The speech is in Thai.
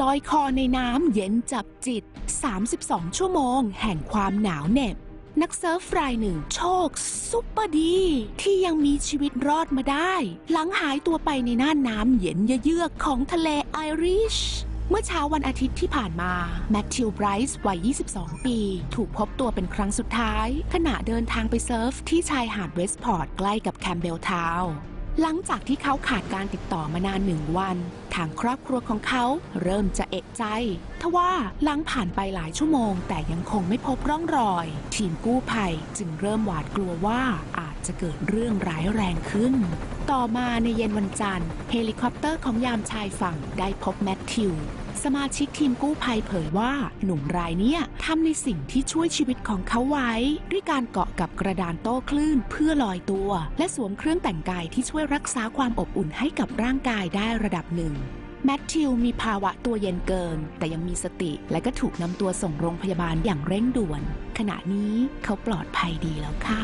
ลอยคอในน้ำเย็นจับจิต 32 ชั่วโมง แห่งความหนาวเหน็บ นักเซิร์ฟรายหนึ่งโชค ซุปเปอร์ดี ที่ยังมีชีวิตรอดมาได้ หลังหายตัวไปในน่านน้ำเย็นเยือกของทะเลไอริชเมื่อเช้าวันอาทิตย์ที่ผ่านมา แมทธิวไบรส์วัย 22 ปี ถูกพบตัวเป็นครั้งสุดท้าย ขณะเดินทางไปเซิร์ฟที่ชายหาดเวสต์พอร์ตใกล้กับแคมเบลทาวน์ หลังจากที่เขาขาดการติดต่อมานานหนึ่งวัน ทางครอบครัวของเขาเริ่มจะเอกใจ ทว่าหลังผ่านไปหลายชั่วโมง แต่ยังคงไม่พบร่องรอย ทีมกู้ภัยจึงเริ่มหวาดกลัวว่าอาจจะเกิดเรื่องร้ายแรงขึ้น ต่อมาในเย็นวันจันทร์ เฮลิคอปเตอร์ของยามชายฝั่งได้พบแมทธิว สมาชิกทีมกู้ภัยเผยว่าหนุ่มรายเนี้ยทำในสิ่งที่ช่วยชีวิตของเขาไว้ ด้วยการเกาะกับกระดานโต้คลื่นเพื่อลอยตัว และสวมเครื่องแต่งกายที่ช่วยรักษาความอบอุ่นให้กับร่างกายได้ระดับหนึ่งแมทธิวมีภาวะตัวเย็นเกิน แต่ยังมีสติและก็ถูกนำตัวส่งโรงพยาบาลอย่างเร่งด่วน ขณะนี้เขาปลอดภัยดีแล้วค่ะ